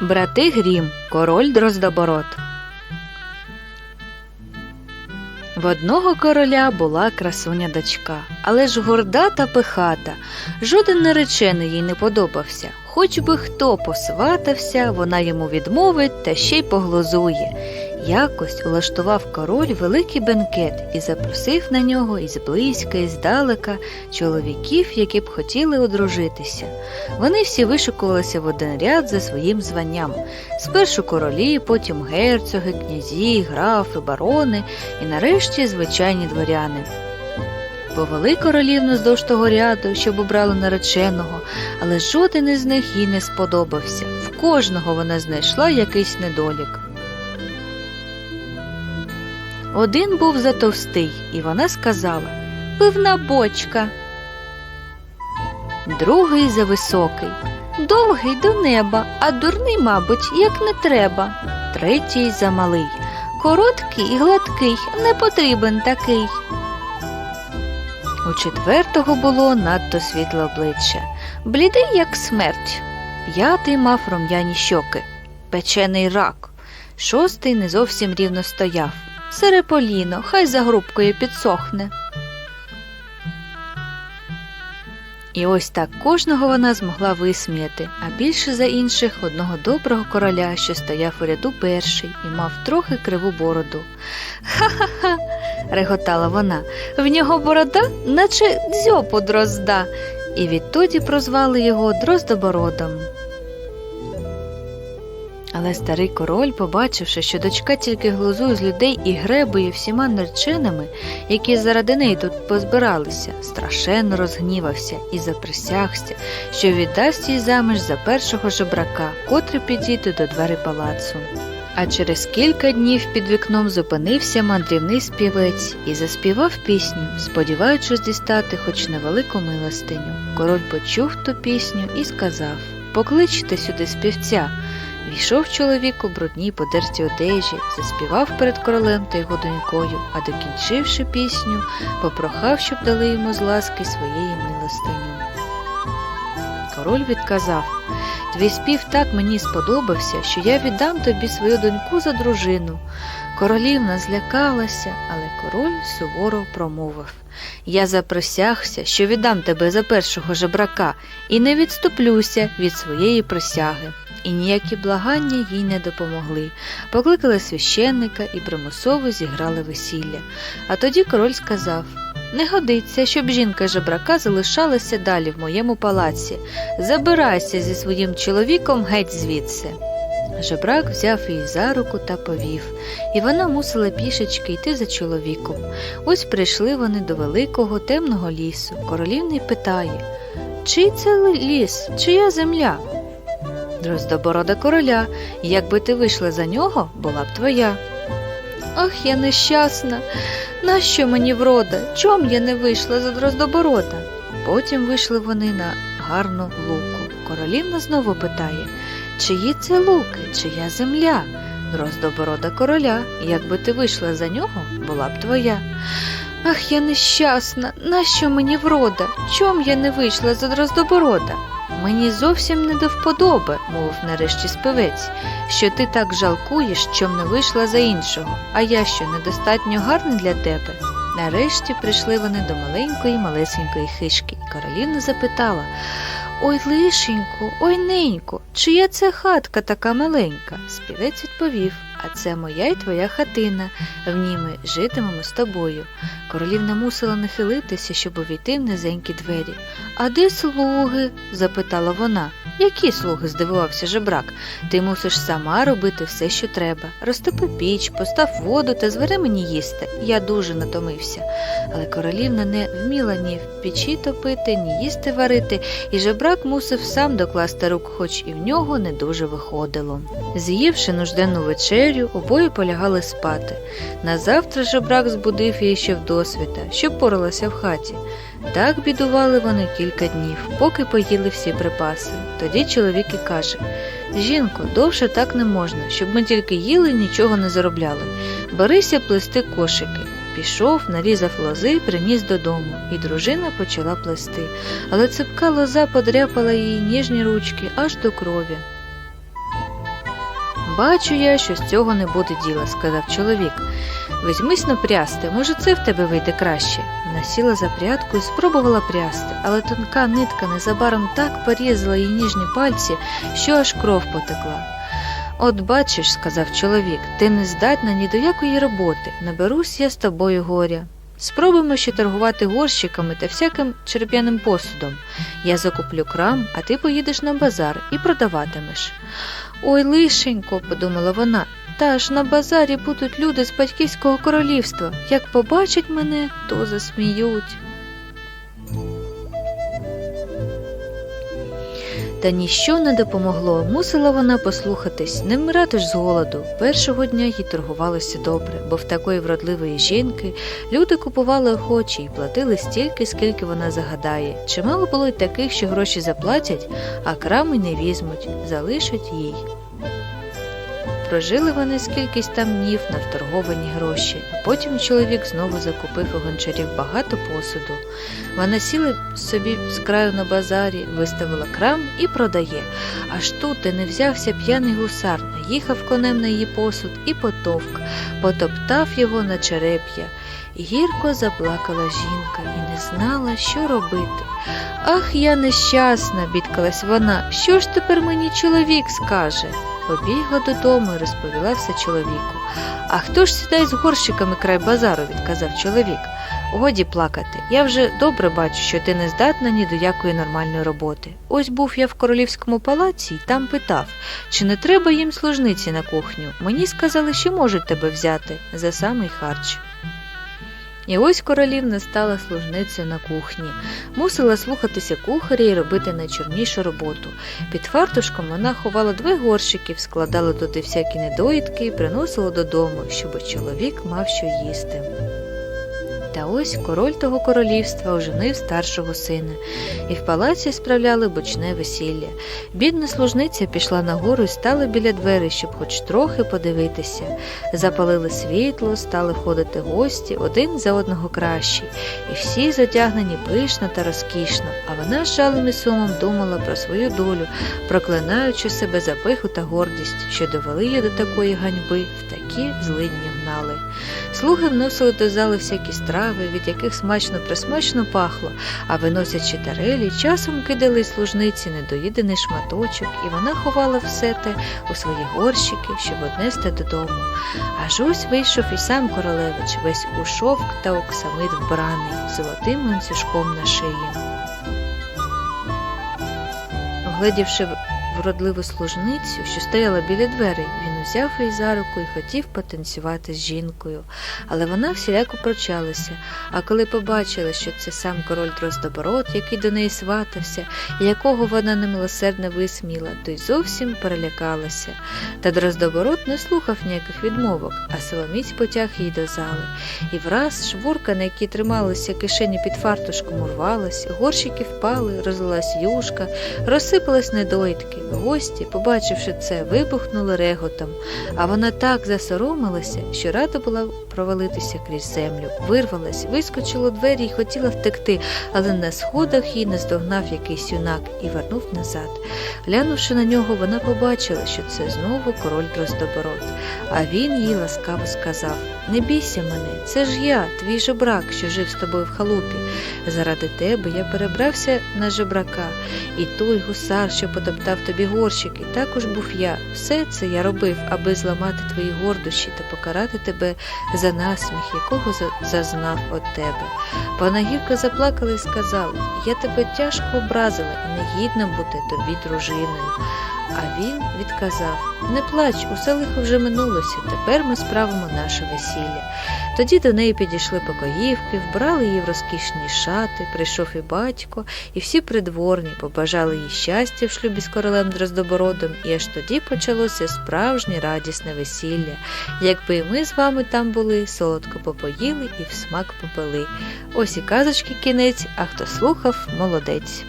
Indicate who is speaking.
Speaker 1: Брати Грім, король Дроздоборот. В одного короля була красуня дочка, але ж горда та пихата. Жоден наречений їй не подобався. Хоч би хто посватався, вона йому відмовить та ще й поглузує. Якось улаштував король великий бенкет і запросив на нього із близька, і здалека чоловіків, які б хотіли одружитися. Вони всі вишикувалися в один ряд за своїм званням. Спершу королі, потім герцоги, князі, графи, барони і нарешті звичайні дворяни. Повели королівну вздовж того ряду, щоб обрали нареченого, але жоден із них їй не сподобався. В кожного вона знайшла якийсь недолік. Один був затовстий, і вона сказала Пивна бочка. Другий зависокий, довгий до неба, а дурний, мабуть, як не треба. Третій замалий, короткий, і гладкий, не потрібен такий. У четвертого було надто світле обличчя, блідий, як смерть. П'ятий мав рум'яні щоки, печений рак. Шостий не зовсім рівно стояв. Сереполіно, хай за грубкою підсохне. І ось так кожного вона змогла висміяти, а більше за інших одного доброго короля, що стояв у ряду перший і мав трохи криву бороду. Ха-ха-ха. реготала вона. В нього борода, наче дзьопу дрозда, і відтоді прозвали його Дроздобородом. Але старий король, побачивши, що дочка тільки глузує з людей і гребує всіма нареченими, які заради неї тут позбиралися, страшенно розгнівався і заприсягся, що віддасть їй заміж за першого жебрака, котрий підійде до двері палацу. А через кілька днів під вікном зупинився мандрівний співець і заспівав пісню, сподіваючись дістати хоч невелику милостиню. Король почув ту пісню і сказав Покличте сюди співця. Війшов чоловік у брудній подерті одежі, заспівав перед королем та його донькою, а докінчивши пісню, попрохав, щоб дали йому з ласки своєї милостиню. Король відказав Твій спів так мені сподобався, що я віддам тобі свою доньку за дружину. Королівна злякалася, але король суворо промовив Я заприсягся, що віддам тебе за першого жебрака, і не відступлюся від своєї присяги і ніякі благання їй не допомогли. Покликали священника і примусово зіграли весілля. А тоді король сказав не годиться, щоб жінка жебрака залишалася далі в моєму палаці. Забирайся зі своїм чоловіком геть звідси. Жебрак взяв її за руку та повів, і вона мусила пішечки йти за чоловіком. Ось прийшли вони до великого темного лісу. Королівний питає Чий це ліс, чия земля? Дроздоборода короля, якби ти вийшла за нього, була б твоя. Ах, я нещасна. Нащо мені врода? Чом я не вийшла за Дроздоборода? Потім вийшли вони на гарну луку. Королівна знову питає чиї це луки, чия земля? Дроздоборода короля, якби ти вийшла за нього, була б твоя. Ах, я нещасна, нащо мені врода? Чом я не вийшла за Дроздоборода? Мені зовсім не до вподоби, мовив нарешті співець, що ти так жалкуєш, чом не вийшла за іншого, а я що недостатньо гарний для тебе. Нарешті прийшли вони до маленької малесенької хишки, і королівна запитала Ой, лишенько, ой ненько, чия це хатка така маленька? Співець відповів а це моя й твоя хатина, в ній ми житимемо з тобою. Королівна мусила нахилитися, щоб увійти в низенькі двері. А де слуги? запитала вона. Які слуги? здивувався жебрак. Ти мусиш сама робити все, що треба. Розтопи піч, постав воду та звери мені їсти. Я дуже натомився. Але королівна не вміла ні в печі топити, ні їсти варити, і жебрак мусив сам докласти рук, хоч і в нього не дуже виходило. З'ївши нужденну вечерю, обоє полягали спати. Назавтра жебрак збудив її ще вдосвіта, що поралася в хаті. Так бідували вони кілька днів, поки поїли всі припаси. Тоді чоловік і каже Жінко, довше так не можна, щоб ми тільки їли і нічого не заробляли. Берися плести кошики. Пішов, нарізав лози, приніс додому, і дружина почала плести, але цепка лоза подряпала її ніжні ручки аж до крові. Бачу я, що з цього не буде діла, сказав чоловік. Візьмись на прясти, може, це в тебе вийде краще. Вона сіла за прядку і спробувала прясти, але тонка нитка незабаром так порізала її ніжні пальці, що аж кров потекла. От бачиш, сказав чоловік, ти не здатна ні до якої роботи. Наберусь я з тобою горя. Спробуємо ще торгувати горщиками та всяким череп'яним посудом. Я закуплю крам, а ти поїдеш на базар і продаватимеш. Ой, лишенько, подумала вона, та ж на базарі будуть люди з батьківського королівства. Як побачать мене, то засміють. Та ніщо не допомогло, мусила вона послухатись, не вмирати ж з голоду. Першого дня їй торгувалося добре, бо в такої вродливої жінки люди купували охочі і платили стільки, скільки вона загадає. Чимало було й таких, що гроші заплатять, а крами не візьмуть, залишать їй. Прожили вони скількись там днів на вторговані гроші, а потім чоловік знову закупив у гончарів багато посуду. Вона сіла собі з краю на базарі, виставила крам і продає. Аж тут, де не взявся п'яний гусар, наїхав конем на її посуд і потовк, потоптав його на череп'я. Гірко заплакала жінка і не знала, що робити. Ах, я нещасна, бідкалась вона. Що ж тепер мені чоловік скаже? Побігла додому і розповіла все чоловіку. А хто ж сідає з горщиками край базару, відказав чоловік. Годі плакати. Я вже добре бачу, що ти не здатна ні до якої нормальної роботи. Ось був я в королівському палаці і там питав, чи не треба їм служниці на кухню. Мені сказали, що можуть тебе взяти за самий харч. І ось королівна стала служницею на кухні, мусила слухатися кухаря і робити найчорнішу роботу. Під фартушком вона ховала два горщики, складала туди всякі недоїдки і приносила додому, щоб чоловік мав що їсти. Та ось король того королівства оженив старшого сина, і в палаці справляли бочне весілля. Бідна служниця пішла нагору і стала біля дверей, щоб хоч трохи подивитися. Запалили світло, стали входити гості, один за одного кращий, і всі задягнені пишно та розкішно, а вона з жалем і сумом думала про свою долю, проклинаючи себе за пиху та гордість, що довели її до такої ганьби, в такі злидні гнали. Слуги вносили до зали всякі страви, від яких смачно присмачно пахло, а виносячи тарелі, часом кидали служниці недоїдений шматочок, і вона ховала все те у свої горщики, щоб однести додому. Аж ось вийшов і сам королевич, весь у шовк та оксамит вбраний, золотим ланцюжком на шиї. Огледівши вродливу служницю, що стояла біля дверей, він узяв її за руку і хотів потанцювати з жінкою, але вона всіляко прочалася. А коли побачила, що це сам король Дроздоборот, який до неї сватався, і якого вона немилосердно висміла, то й зовсім перелякалася. Та Дроздоборот не слухав ніяких відмовок, а Соломіць потяг її до зали. І враз швурка, на якій трималися кишені під фартушком, урвалась, горщики впали, розлилась юшка, розсипались недоїдки. Гості, побачивши це, вибухнули реготом, а вона так засоромилася, що рада була провалитися крізь землю, вирвалась, вискочила двері і хотіла втекти, але на сходах її наздогнав якийсь юнак і вернув назад. Глянувши на нього, вона побачила, що це знову король Дроздоборот. А він їй ласкаво сказав Не бійся мене, це ж я, твій жебрак, що жив з тобою в халупі. Заради тебе я перебрався на жебрака, і той гусар, що потоптав тобі горщики, також був я. Все це я робив, аби зламати твої гордощі та покарати тебе за насміх, якого зазнав от тебе. Пана гірка заплакала і сказала Я тебе тяжко образила і не гідна бути тобі дружиною. А він відказав Не плач, усе лихо вже минулося, тепер ми справимо наше весілля. Тоді до неї підійшли покоївки, вбрали її в розкішні шати, прийшов і батько, і всі придворні побажали їй щастя в шлюбі з королем Дроздобородом, і аж тоді почалося справжнє радісне весілля. Якби і ми з вами там були, солодко попоїли і в смак попили. Ось і казочки кінець, а хто слухав, молодець.